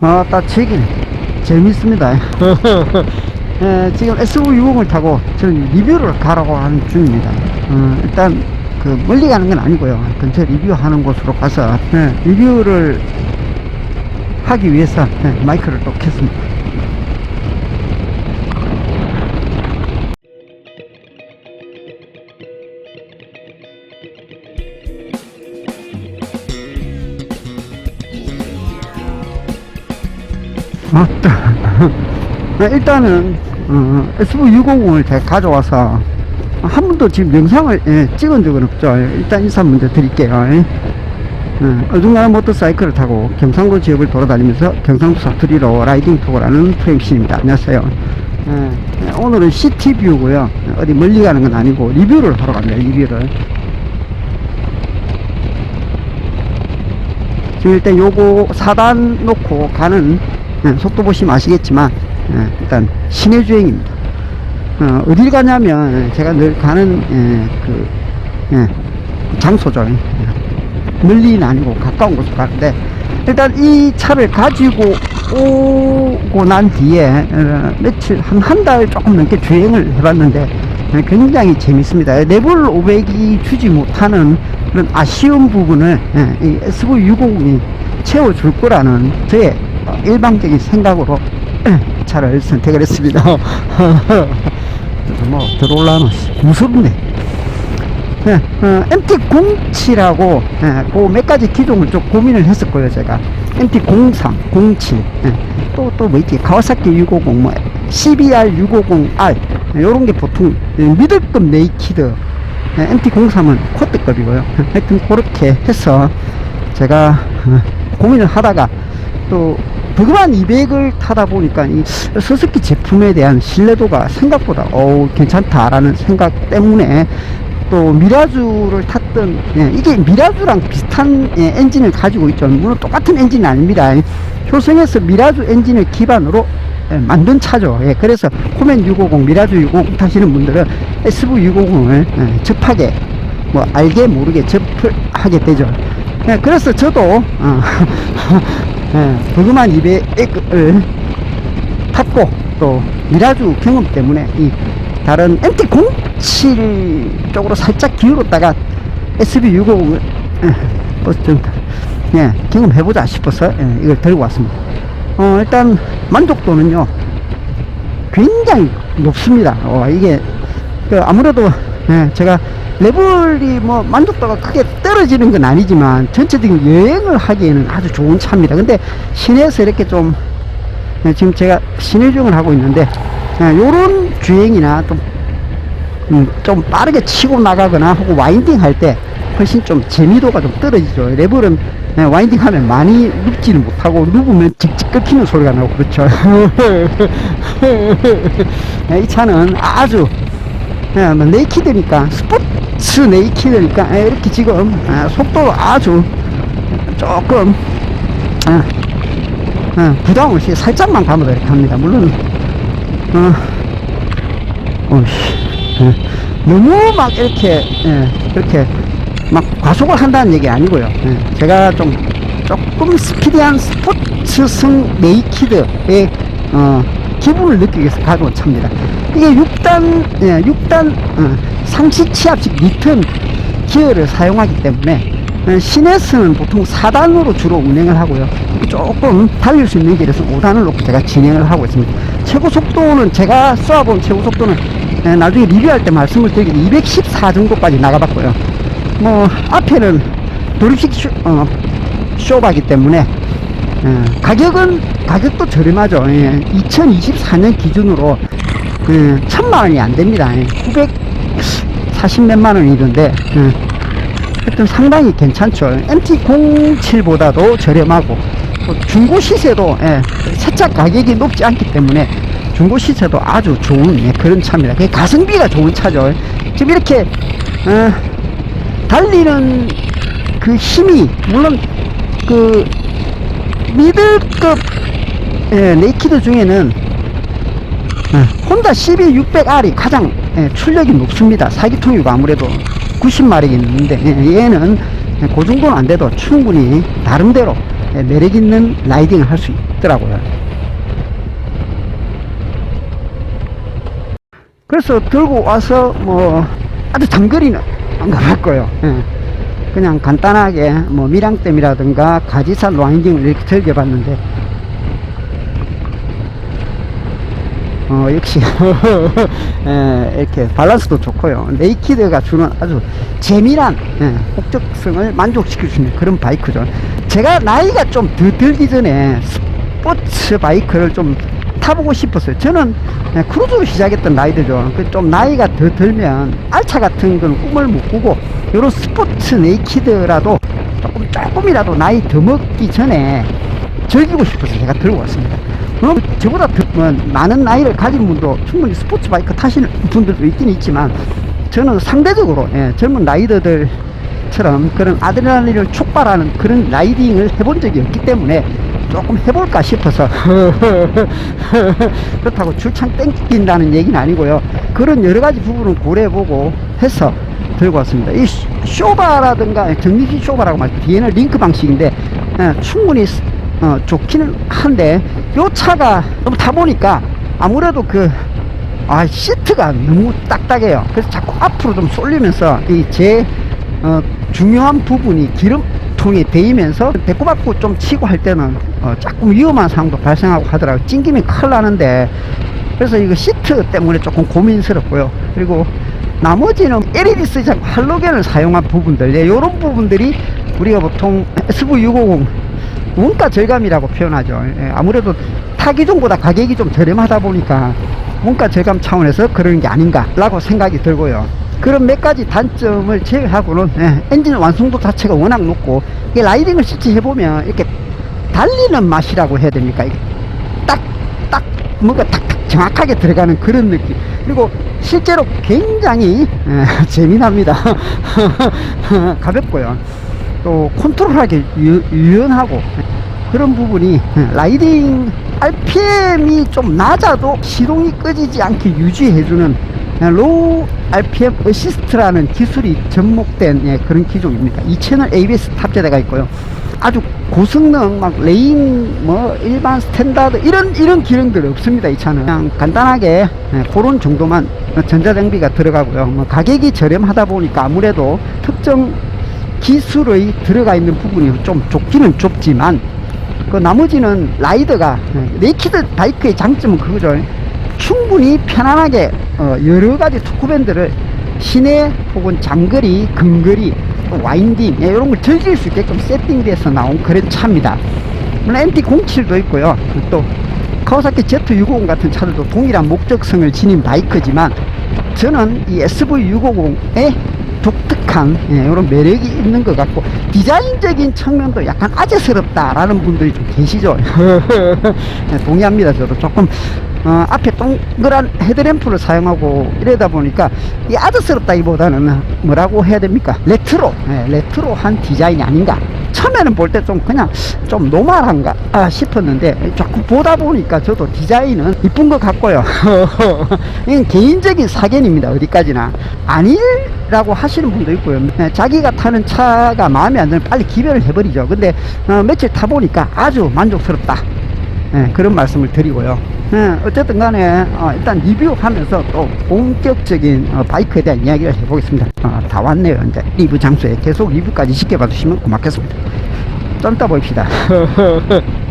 아, 따치기 재밌습니다. 에, 지금 SV60을 타고 저는 리뷰를 가라고 하는 중입니다. 어, 일단 그 멀리 가는 건 아니고요. 근처 리뷰하는 곳으로 가서 예, 리뷰를 하기 위해서 예, 마이크를 또 켰습니다. 아따. 네, 일단은 어, SV650을 제가 가져와서 한 번도 지금 영상을 예, 찍은 적은 없죠. 예, 일단 인사 먼저 드릴게요. 예. 어, 어중간한 모터사이클을 타고 경상도 지역을 돌아다니면서 경상도 사투리로 라이딩 하는 프랭시입니다. 안녕하세요. 예, 예, 오늘은 시티뷰고요. 어디 멀리 가는 건 아니고 리뷰를 하러 갑니다. 리뷰를. 지금 일단 요거 4단 놓고 가는 예, 속도 보시면 아시겠지만 예, 일단 시내 주행입니다. 어, 어딜 가냐면 제가 늘 가는 예, 그 예, 장소죠. 예. 멀리는 아니고 가까운 곳으로 가는데 일단 이 차를 가지고 오고 난 뒤에 어, 며칠 한 한 달 조금 넘게 주행을 해봤는데 예, 굉장히 재밌습니다. 레벨 500이 주지 못하는 그런 아쉬운 부분을 예, 이 SV650이 채워줄 거라는 저의 어, 일방적인 생각으로 예, 차를 선택을 했습니다. 뭐 들어올라노 무섭네. 예, 어, MT07하고 예, 그몇 가지 기종을 좀 고민을 했었고요 제가 MT03, 07, 예, 또또 뭐 있지 가와사키 650, 뭐 CBR 650R 요런 게 보통 예, 미들급 네이키드 예, MT03은 코트급이고요 하여튼 그렇게 해서 제가 어, 고민을 하다가 또 버그만 200을 타다 보니까 이 스스키 제품에 대한 신뢰도가 생각보다 어우 괜찮다라는 생각 때문에 또 미라주를 탔던 예, 이게 미라주랑 비슷한 예, 엔진을 가지고 있죠. 물론 똑같은 엔진은 아닙니다. 효성에서 미라주 엔진을 기반으로 예, 만든 차죠. 예, 그래서 코멘 650 미라주 650 타시는 분들은 SV650을 예, 접하게 뭐 알게 모르게 접하게 되죠. 예, 그래서 저도 어, 예, 버그만 200을 탔고 또 미라주 경험 때문에 이 다른 MT07 쪽으로 살짝 기울었다가 SB650을 버스 좀 예, 경험해보자 싶어서 예, 이걸 들고 왔습니다. 어, 일단 만족도는요 굉장히 높습니다. 어, 이게 그 아무래도 예, 제가 레벨이 뭐 만족도가 크게 떨어지는 건 아니지만 전체적인 여행을 하기에는 아주 좋은 차입니다. 근데 시내에서 이렇게 좀 예, 지금 제가 시내 주행을 하고 있는데 예, 요런 주행이나 좀, 음, 좀 빠르게 치고 나가거나 하고 와인딩 할 때 훨씬 좀 재미도가 좀 떨어지죠. 레벨은 예, 와인딩 하면 많이 눕지는 못하고 눕으면 직직 끊기는 소리가 나고 그렇죠. 예, 이 차는 아주 예, 뭐 네이키드니까 스포츠 네이키드니까 예, 이렇게 지금 예, 속도도 아주 조금 부담 없이 살짝만 가면 이렇게 합니다. 물론 어, 어이씨, 예, 너무 막 이렇게 예, 이렇게 막 과속을 한다는 얘기 아니고요. 예, 제가 좀 조금 스피디한 스포츠성 네이키드의 어, 기분을 느끼기 위해서 가져온 차입니다. 이게 6단, 예, 6단 어, 상시 치압식 리턴 기어를 사용하기 때문에 어, 시내에서는 보통 4단으로 주로 운행을 하고요. 조금 달릴 수 있는 길에서 5단을 놓고 제가 진행을 하고 있습니다. 최고 속도는 제가 쏘아본 최고 속도는 예, 나중에 리뷰할 때 말씀을 드리기 214 정도까지 나가봤고요. 뭐 앞에는 도립식 쇼, 어, 쇼바기 때문에 예, 가격은 가격도 저렴하죠. 예, 2024년 기준으로 그 천만 원이 안 됩니다. 예, 940 몇만 원이던데 예, 하여튼 상당히 괜찮죠. MT07보다도 저렴하고 또 중고 시세도 예, 세차 가격이 높지 않기 때문에 중고 시세도 아주 좋은 예, 그런 차입니다. 가성비가 좋은 차죠. 지금 이렇게 어, 달리는 그 힘이 물론 그 미들급 예, 네이키드 중에는 예, 혼다 CB600R이 가장 예, 출력이 높습니다. 사기통이고 아무래도 90마력이 있는데 예, 얘는 그 정도는 안 돼도 충분히 나름대로 예, 매력 있는 라이딩을 할 수 있더라고요. 그래서 들고 와서 뭐 아주 장거리는 안 거예요. 예. 그냥 간단하게 뭐 밀양댐이라든가 가지산 라이딩을 이렇게 즐겨봤는데 어, 역시, 예, 이렇게 밸런스도 좋고요. 네이키드가 주는 아주 재미난, 예, 목적성을 만족시킬 수 있는 그런 바이크죠. 제가 나이가 좀 더 들기 전에 스포츠 바이크를 좀 타보고 싶었어요. 저는 예, 크루즈로 시작했던 라이드죠. 그좀 나이가 더 들면 알차 같은 건 꿈을 못 꾸고, 요런 스포츠 네이키드라도 조금, 조금이라도 나이 더 먹기 전에 즐기고 싶어서 제가 들고 왔습니다. 그럼 저보다 더, 뭐, 많은 나이를 가진 분도 충분히 스포츠 바이크 타시는 분들도 있긴 있지만 저는 상대적으로 예, 젊은 라이더들처럼 그런 아드레날린을 촉발하는 그런 라이딩을 해본 적이 없기 때문에 조금 해볼까 싶어서. 그렇다고 출창 땡긴다는 얘기는 아니고요. 그런 여러 가지 부분을 고려해보고 해서 들고 왔습니다. 이 쇼- 쇼바라든가 정미식 쇼바라고 말씀 뒤에는 링크 방식인데 예, 충분히 스- 어, 좋기는 한데 요 차가 좀 타보니까 아무래도 그 아, 시트가 너무 딱딱해요. 그래서 자꾸 앞으로 좀 쏠리면서 이제 어, 중요한 부분이 기름 통에 베이면서 배꼽 좀 치고 할 때는 어, 조금 위험한 상황도 발생하고 하더라고요. 찡기면 큰일 나는데 그래서 이거 시트 때문에 조금 고민스럽고요. 그리고 나머지는 LED 쓰지 않고 할로겐을 사용한 부분들, 예, 이런 부분들이 우리가 보통 SV650 원가 절감이라고 표현하죠. 예, 아무래도 타기종보다 가격이 좀 저렴하다 보니까 원가 절감 차원에서 그러는 게 아닌가라고 생각이 들고요. 그런 몇 가지 단점을 제외하고는 예, 엔진 완성도 자체가 워낙 높고 이게 라이딩을 실제 해보면 이렇게 달리는 맛이라고 해야 됩니까? 이게 딱, 딱, 뭔가 탁탁 정확하게 들어가는 그런 느낌. 그리고 실제로 굉장히 예, 재미납니다. 가볍고요. 또 컨트롤하기 유, 유연하고 그런 부분이 예, 라이딩 RPM이 좀 낮아도 시동이 꺼지지 않게 유지해주는 예, 로우 RPM 어시스트라는 기술이 접목된 예, 그런 기종입니다. 이 채널 ABS 탑재되어 있고요. 아주 고성능 막 레인 뭐 일반 스탠다드 이런 이런 기능들 없습니다. 이 차는 그냥 간단하게 예, 그런 정도만 전자장비가 들어가고요. 뭐 가격이 저렴하다 보니까 아무래도 특정 기술의 들어가 있는 부분이 좀 좁기는 좁지만 그 나머지는 라이더가 예, 네이키드 바이크의 장점은 그거죠. 충분히 편안하게 어, 여러 가지 토크밴드를 시내 혹은 장거리, 근거리, 또 와인딩 예, 이런 걸 즐길 수 있게끔 세팅돼서 나온 그런 차입니다. 물론 MT07도 있고요. 또 카와사키 Z650 같은 차들도 동일한 목적성을 지닌 바이크지만 저는 이 SV650의 독특한 예, 이런 매력이 있는 것 같고 디자인적인 측면도 약간 아재스럽다라는 분들이 좀 계시죠. 예, 동의합니다. 저도 조금 어, 앞에 동그란 헤드램프를 사용하고 이러다 보니까 이 아재스럽다기보다는 뭐라고 해야 됩니까? 레트로, 예, 레트로한 디자인이 아닌가. 처음에는 볼 때 좀 그냥 좀 노멀한가 아, 싶었는데 자꾸 보다 보니까 저도 디자인은 이쁜 것 같고요. 개인적인 사견입니다. 어디까지나 아니라고 하시는 분도 있고요. 예, 자기가 타는 차가 마음에 안 들면 빨리 기별을 해버리죠. 근데 어, 며칠 타보니까 아주 만족스럽다. 예, 그런 말씀을 드리고요. 예, 어쨌든 간에 어, 일단 리뷰하면서 또 본격적인 어, 바이크에 대한 이야기를 해보겠습니다. 어, 다 왔네요. 이제 리뷰 장소에 계속 리뷰까지 시켜봐 주시면 고맙겠습니다. 좀 이따 봅시다.